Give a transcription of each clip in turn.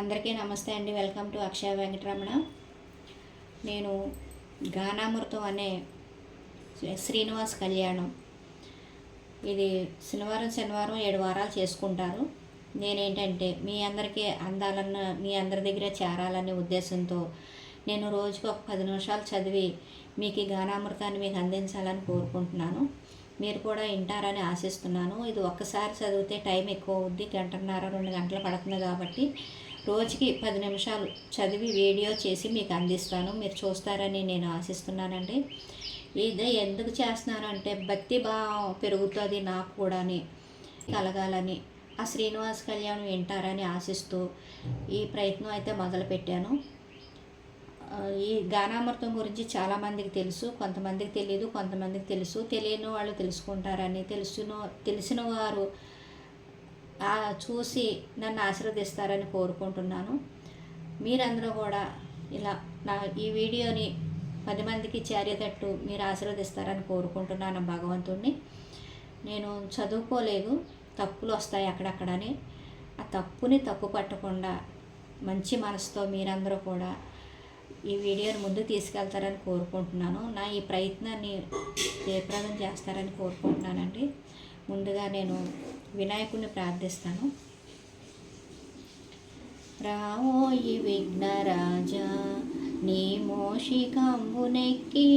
అందరికీ నమస్తే అండి. Welcome to Akshaya Venkataramana. నేను గానామృతం అనే శ్రీనివాస్ కళ్యాణం. ఇది శనివారం శనివారం ఏడు వారాలు చేసుకుంటారు. నేనేంటంటే మీ అందరికీ అందాలన్న మీ అందరి దగ్గర చేరాలనే ఉద్దేశంతో నేను రోజుకు ఒక పది నిమిషాలు చదివి మీకు ఈ గానామృతాన్ని మీకు అందించాలని కోరుకుంటున్నాను. మీరు కూడా వింటారని ఆశిస్తున్నాను. ఇది ఒక్కసారి చదివితే టైం ఎక్కువ అవుద్ది గంటన్నర రెండు గంటలు పడుతుంది కాబట్టి రోజుకి పది నిమిషాలు చదివి వీడియో చేసి మీకు అందిస్తాను. మీరు చూస్తారని నేను ఆశిస్తున్నానండి. ఇది ఎందుకు చేస్తున్నానంటే భక్తి భావం పెరుగుతుంది నాకు కూడాని కలగాలని. ఆ శ్రీనివాస్ కళ్యాణం వింటారని ఆశిస్తూ ఈ ప్రయత్నం అయితే మొదలుపెట్టాను. ఈ గానామృతం గురించి చాలామందికి తెలుసు కొంతమందికి తెలియదు కొంతమందికి తెలుసు తెలియని వాళ్ళు తెలుసుకుంటారని తెలుసును తెలిసిన వారు చూసి నన్ను ఆశీర్వదిస్తారని కోరుకుంటున్నాను. మీరందరూ కూడా ఇలా నా ఈ వీడియోని పది మందికి చేరేటట్టు మీరు ఆశీర్వదిస్తారని కోరుకుంటున్నాను భగవంతుణ్ణి. నేను చదువుకోలేదు తప్పులు వస్తాయి అక్కడక్కడని. ఆ తప్పుని తప్పు పట్టకుండా మంచి మనసుతో మీరందరూ కూడా ఈ వీడియోని ముందుకు తీసుకెళ్తారని కోరుకుంటున్నాను. నా ఈ ప్రయత్నాన్ని జయప్రదం చేస్తారని కోరుకుంటున్నానండి. ముందుగా నేను వినాయకుడిని ప్రార్థిస్తాను. రావోయి విఘ్నరాజా నీ మోషికంబునెక్కి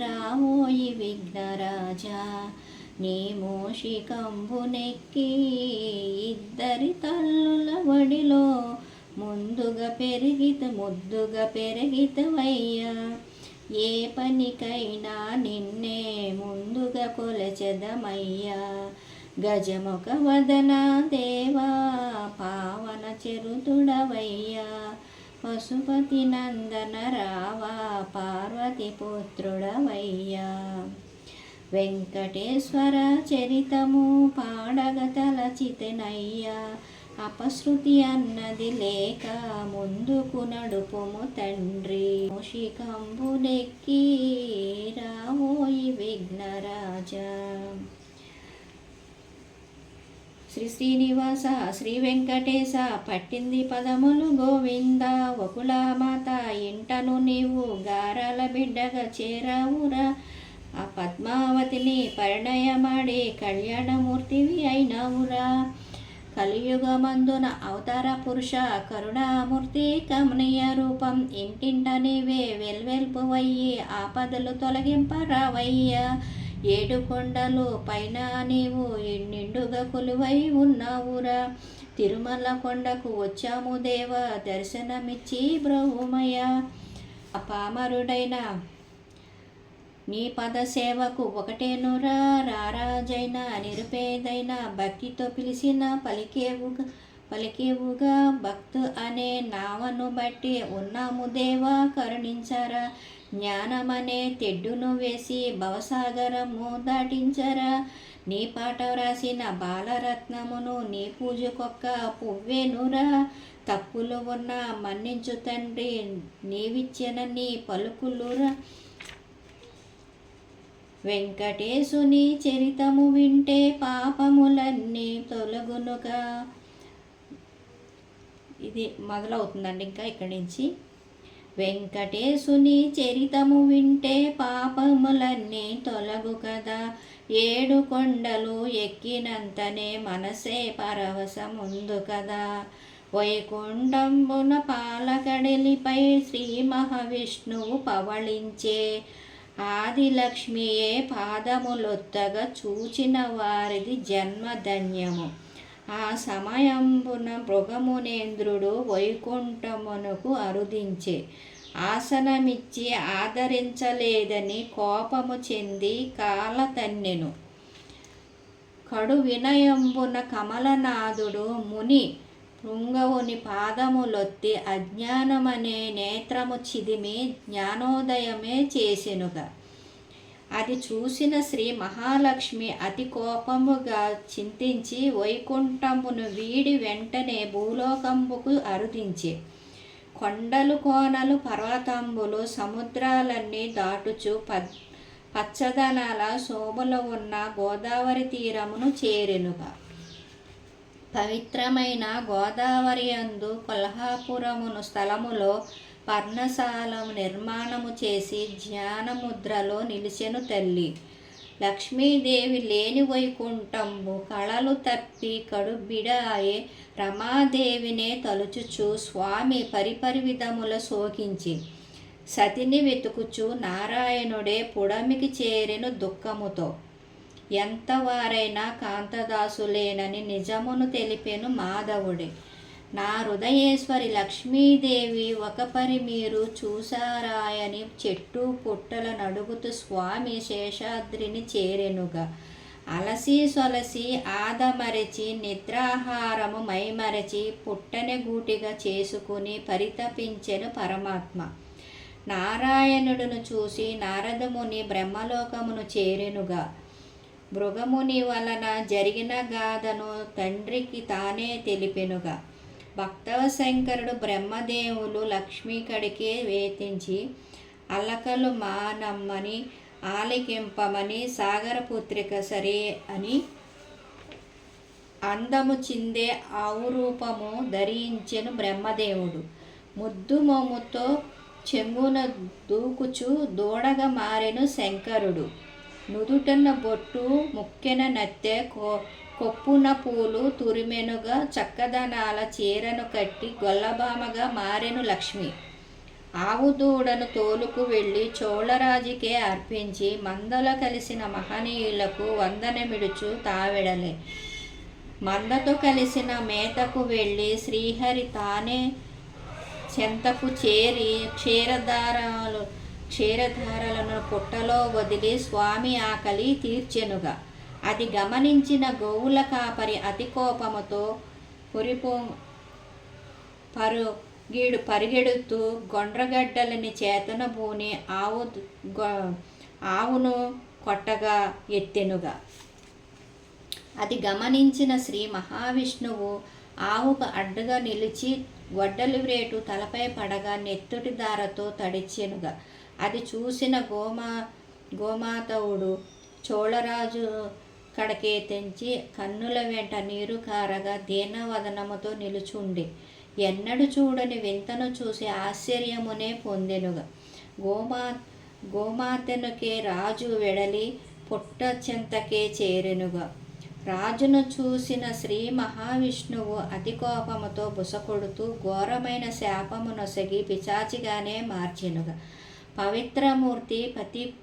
రావోయి విఘ్నరాజా నీ మోషికంబునెక్కి ఇద్దరి తల్లుల వడిలో ముందుగా పెరిగిత ముద్దుగా పెరిగితవయ్యా ఏ పనికైనా నిన్నే ముందుగా కొలచెదమయ్యా. గజముఖ వదన దేవా పావన చెరుతుడవయ్యా. పశుపతి నందన రావా పార్వతి పుత్రుడవయ్యా. వెంకటేశ్వర చరితము పాడగ తలచితనయ్యా. అపశృతి అన్నది లేక ముందుకు నడుపుము తండ్రి. మూషికంబునెక్కి రావోయి విఘ్నరాజా. శ్రీ శ్రీనివాస శ్రీ వెంకటేశ పట్టింది పదములు గోవింద. వకులామాత ఇంటను నీవు గారాల బిడ్డగా చేరావురా. ఆ పద్మావతిని పరిణయమాడి కళ్యాణమూర్తివి అయినావురా. కలియుగమందున అవతార పురుష కరుణామూర్తి కమనీయ రూపం ఇంటింట నీవే వెల్వెల్పువయ్యి ఆపదలు తొలగింపరావయ్యా. ఏడు కొండలు పైన నీవు నిండుగా కొలువై ఉన్నావురా. తిరుమల కొండకు వచ్చాము దేవ దర్శనమిచ్చి బ్రహ్మయ అపామరుడైన నీ పద సేవకు ఒకటేనురా రారాజైన నిరుపేదైన భక్తితో పిలిచిన పలికేవుగా పలికేవుగా భక్తు అనే నావను బట్టి ఉన్నాము దేవా కరుణించరా. జ్ఞానమనే తెడ్డును వేసి భవసాగరము దాటించరా. నీ పాట వ్రాసిన బాలరత్నమును నీ పూజకొక్క పువ్వేనురా తప్పులు ఉన్న మన్నించు తండ్రి నీవిచ్చిన నీ పలుకులురా వెంకటేశుని చరితము వింటే పాపములన్నీ తొలగునుగా ఇది మొదలవుతుందండి ఇంకా ఇక్కడి నుంచి. వెంకటేశుని చరితము వింటే పాపములన్నీ తొలగు కదా. ఏడు కొండలు ఎక్కినంతనే మనసే పరవశముందు కదా. వైకుంఠంబున పాలకడలిపై శ్రీ మహావిష్ణువు పవళించే ఆదిలక్ష్మియే పాదములొత్తగా చూచిన వారిది జన్మధన్యము. ఆ సమయంబున మృగమునేంద్రుడు వైకుంఠమునకు అరుదించే ఆసనమిచ్చి ఆదరించలేదని కోపము చెంది కాలతన్నెను. కడు వినయంబున కమలనాథుడు ముని శృంగవుని పాదములొత్తి అజ్ఞానమనే నేత్రము చిదిమి జ్ఞానోదయమే చేసెనుగా. అది చూసిన శ్రీ మహాలక్ష్మి అతి కోపముగా చింతించి వైకుంఠమును వీడి వెంటనే భూలోకంబుకు అరుదించి. కొండలు కోనలు పర్వతంబులు సముద్రాలన్నీ దాటుచు పచ్చదనాల శోభలో ఉన్న గోదావరి తీరమును చేరెనుగా. పవిత్రమైన గోదావరి అందు కొల్హాపురమును స్థలములో పర్ణశాలము నిర్మాణము చేసి ధ్యానముద్రలో నిలిచెను తల్లి. లక్ష్మీదేవి లేని వైకుంఠంబు కళలు తప్పి కడుబిడాయే రమాదేవినే తలుచుచు స్వామి పరిపరి విధముల శోకించి సతిని వెతుకుచు నారాయణుడే పుడమికి చేరెను దుఃఖముతో. ఎంతవారైనా కాంతదాసులేనని నిజమును తెలిపెను మాధవుడే. నా హృదయేశ్వరి లక్ష్మీదేవి ఒకపరి మీరు చూసారాయని చెట్టు పుట్టల నడుగుతూ స్వామి శేషాద్రిని చేరెనుగా. అలసి సొలసి ఆదమరచి నిద్రాహారము మైమరచి పుట్టని గూటిగా చేసుకుని పరితపించెను పరమాత్మ. నారాయణుడును చూసి నారదముని బ్రహ్మలోకమును చేరెనుగా. మృగముని వలన జరిగిన గాథను తండ్రికి తానే తెలిపెనుగా. భక్తవశంకరుడు బ్రహ్మదేవులు లక్ష్మీకడికే వేతించి అలకలు మానమ్మని ఆలికింపమని సాగరపుత్రిక సరే అని అందము చిందే ఆవురూపము ధరించెను బ్రహ్మదేవుడు. ముద్దు మొమ్ముతో చెంగున దూకుచు దూడగా మారెను శంకరుడు. నుదుటన బొట్టు ముక్కెన నత్తె కో కొప్పున పూలు తురిమెనుగా చక్కదనాల చీరను కట్టి గొల్లబామగా మారెను లక్ష్మి. ఆవు దూడను తోలుకు వెళ్ళి చోళరాజుకే అర్పించి మందల కలిసిన మహనీయులకు వందనమిడుచు తావిడలే. మందతో కలిసిన మేతకు వెళ్ళి శ్రీహరి తానే చెంతకు చేరి క్షీరధారాలు క్షీరధారలను పుట్టలో వదిలి స్వామి ఆకలి తీర్చెనుగా. అది గమనించిన గోవుల కాపరి అతి కోపముతో పురిపో పరు గీడు పరిగెడుతూ గొండ్రగడ్డలని చేతన బూని ఆవు ఆవును కొట్టగా ఎత్తెనుగా. అది గమనించిన శ్రీ మహావిష్ణువు ఆవుకు అడ్డుగా నిలిచి గొడ్డలి రేటు తలపై పడగా నెత్తుటి దారతో తడిచెనుగా. అది చూసిన గోమా గోమాతవుడు చోళరాజు కడకే తెంచి కన్నుల వెంట నీరు కారగా దీనవదనముతో నిలుచుండి. ఎన్నడు చూడని వింతను చూసి ఆశ్చర్యమునే పొందెనుగా. గోమా గోమాతనుకే రాజు వెడలి పుట్ట చెంతకే చేరెనుగా. రాజును చూసిన శ్రీ మహావిష్ణువు అతి కోపముతో బుసకొడుతూ ఘోరమైన శాపము నొసగి పిచాచిగానే మార్చెనుగా. పవిత్రమూర్తి పతి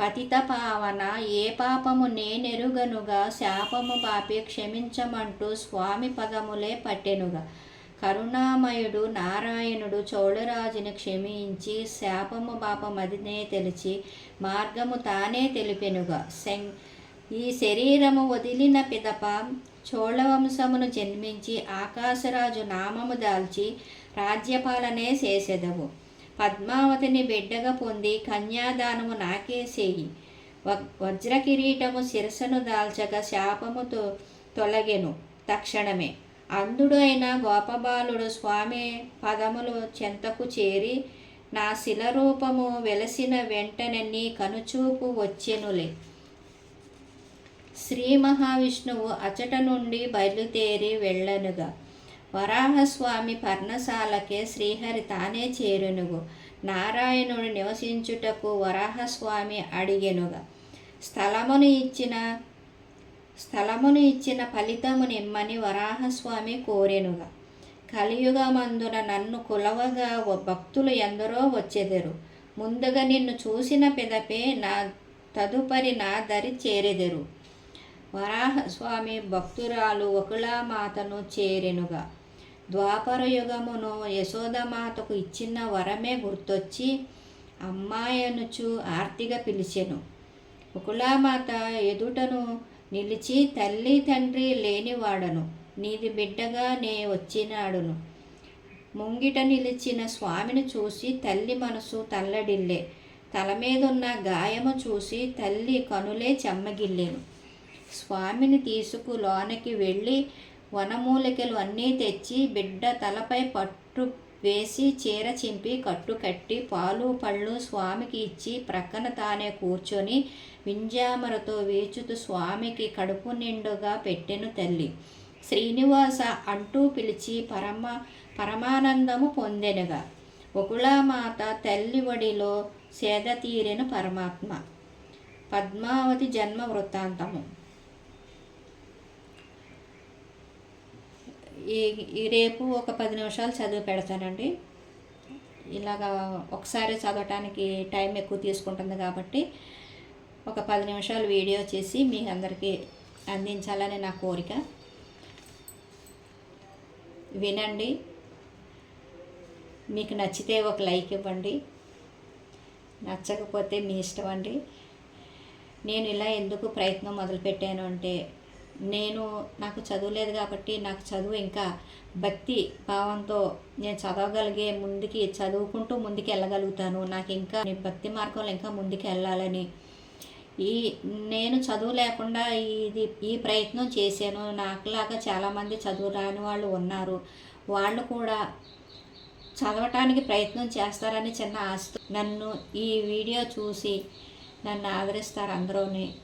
పతిత పావన ఏ పాపము నేనెరుగనుగా శాపము పాపి క్షమించమంటూ స్వామి పదములే పట్టెనుగా. కరుణామయుడు నారాయణుడు చోళరాజుని క్షమించి శాపము పాపమదినే తెలిసి మార్గము తానే తెలిపెనుగా. శం ఈ శరీరము వదిలిన పిదప చోళవంశమును జన్మించి ఆకాశరాజు నామము దాల్చి రాజ్యపాలనే చేసెదవు. పద్మావతిని బిడ్డగా పొంది కన్యాదానము నాకేసేయి వ- శిరసను దాల్చక శాపముతో తొలగెను తక్షణమే. అంధుడు అయిన గోపబాలుడు స్వామి పదములు చెంతకు చేరి నా శిలరూపము వెలసిన వెంటనే నీ కనుచూపు వచ్చెనులే. శ్రీ మహావిష్ణువు అచట నుండి బయలుదేరి వెళ్ళనుగా. వరాహస్వామి పర్ణశాలకే శ్రీహరి తానే చేరునుగు. నారాయణుడు నివసించుటకు వరాహస్వామి అడిగెనుగా. స్థలమును ఇచ్చిన స్థలమును ఇచ్చిన ఫలితము నిమ్మని వరాహస్వామి కోరెనుగా. కలియుగమందున నన్ను కులవగా భక్తులు ఎందరో వచ్చెదరు. ముందుగా నిన్ను చూసిన పిదపే నా తదుపరి నా దరి చేరెదరు. వరాహస్వామి భక్తురాలు ఒకళామాతను చేరెనుగా. ద్వాపర యుగమును యశోదమాతకు ఇచ్చిన వరమే గుర్తొచ్చి అమ్మాయనుచు ఆర్తిగా పిలిచెను. ఒకళామాత ఎదుటను నిలిచి తల్లి తండ్రి లేనివాడను నీది బిడ్డగా నే వచ్చినాడును. ముంగిట నిలిచిన స్వామిని చూసి తల్లి మనసు తల్లడిల్లే. తల మీదున్న గాయము చూసి తల్లి కనులే చెమ్మగిల్లేను. స్వామిని తీసుకు లోనకి వెళ్ళి వనమూలికలు అన్నీ తెచ్చి బిడ్డ తలపై పట్టు వేసి చీర చింపి కట్టు కట్టి పాలు పళ్ళు స్వామికి ఇచ్చి ప్రక్కన తానే కూర్చొని వింజామరతో వేచుతూ స్వామికి కడుపు నిండుగా పెట్టెను తల్లి. శ్రీనివాస అంటూ పిలిచి పరమ పరమానందము పొందెనుగా. ఒకళామాత తల్లి ఒడిలో సేద తీరిన పరమాత్మ. పద్మావతి జన్మ వృత్తాంతము. ఈ ఈ రేపు ఒక పది నిమిషాలు చదివి పెడతానండి. ఇలాగా ఒకసారి చదవటానికి టైం ఎక్కువ తీసుకుంటుంది కాబట్టి ఒక పది నిమిషాలు వీడియో చేసి మీ అందరికీ అందించాలని నా కోరిక. వినండి. మీకు నచ్చితే ఒక లైక్ ఇవ్వండి. నచ్చకపోతే మీ ఇష్టం అండి. నేను ఇలా ఎందుకు ప్రయత్నం మొదలుపెట్టాను అంటే నేను నాకు చదువులేదు కాబట్టి నాకు చదువు ఇంకా భక్తి భావంతో నేను చదవగలిగే ముందుకి చదువుకుంటూ ముందుకు వెళ్ళగలుగుతాను. నాకు ఇంకా నేను భక్తి మార్గంలో ఇంకా ముందుకు వెళ్ళాలని. ఈ నేను చదువు లేకుండా ఇది ఈ ప్రయత్నం చేశాను. నాకులాగా చాలామంది చదువు రాని వాళ్ళు ఉన్నారు. వాళ్ళు కూడా చదవటానికి ప్రయత్నం చేస్తారని చిన్న ఆశతో నన్ను ఈ వీడియో చూసి నన్ను ఆదరిస్తారు అందరూని.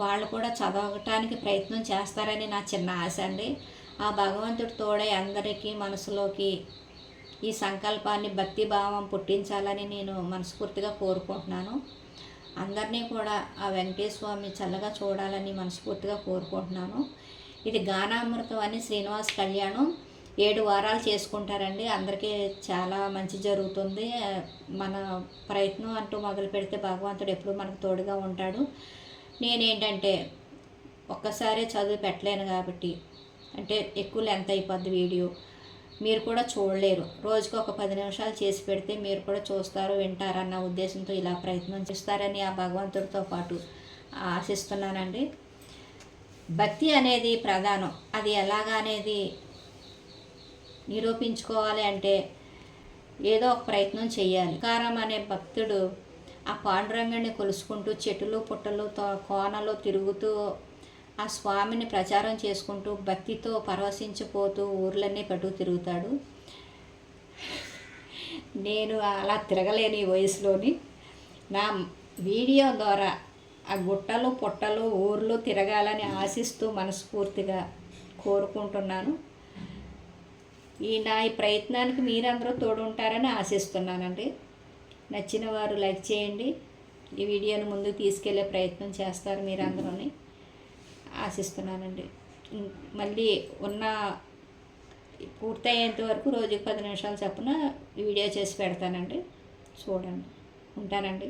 వాళ్ళు కూడా చదవటానికి ప్రయత్నం చేస్తారని నా చిన్న ఆశ అండి. ఆ భగవంతుడి తోడే అందరికీ మనసులోకి ఈ సంకల్పాన్ని భక్తి భావం పుట్టించాలని నేను మనస్ఫూర్తిగా కోరుకుంటున్నాను. అందరినీ కూడా ఆ వెంకటేశ్వర స్వామి చల్లగా చూడాలని మనస్ఫూర్తిగా కోరుకుంటున్నాను. ఇది గానామృతం అని శ్రీనివాస్ కళ్యాణం ఏడు వారాలు చేసుకుంటారండి. అందరికీ చాలా మంచి జరుగుతుంది. మన ప్రయత్నం అంటూ మొదలు పెడితే భగవంతుడు ఎప్పుడు మనకు తోడుగా ఉంటాడు. నేనేంటంటే ఒక్కసారే చదువు పెట్టలేను కాబట్టి అంటే ఎక్కువ లెంత్ అయిపోద్ది వీడియో. మీరు కూడా చూడలేరు. రోజుకి ఒక పది నిమిషాలు చేసి పెడితే మీరు కూడా చూస్తారు వింటారన్న ఉద్దేశంతో ఇలా ప్రయత్నం చేస్తారని ఆ భగవంతుడితో పాటు ఆశిస్తున్నానండి. భక్తి అనేది ప్రధానం. అది ఎలాగా అనేది నిరూపించుకోవాలి అంటే ఏదో ఒక ప్రయత్నం చేయాలి. కారం అనే భక్తుడు ఆ పాండురంగాన్ని కొలుసుకుంటూ చెట్టులు పుట్టలు కోనలు తిరుగుతూ ఆ స్వామిని ప్రచారం చేసుకుంటూ భక్తితో పరవశించిపోతూ ఊర్లన్నీ పట్టు తిరుగుతాడు. నేను అలా తిరగలేని ఈ వయసులోని. నా వీడియో ద్వారా ఆ గుట్టలు పుట్టలు ఊర్లు తిరగాలని ఆశిస్తూ మనస్ఫూర్తిగా కోరుకుంటున్నాను. ఈ నా ఈ ప్రయత్నానికి మీరందరూ తోడుంటారని ఆశిస్తున్నానండి. నచ్చిన వారు లైక్ చేయండి. ఈ వీడియోను ముందుకు తీసుకెళ్ళే ప్రయత్నం చేస్తారు మీరు అందరూని. ఆశిస్తున్నానండి. మళ్ళీ ఉన్న పూర్తయ్యేంత వరకు రోజుకి పది నిమిషాలు చొప్పున వీడియో చేసి పెడతానండి. చూడండి. ఉంటానండి.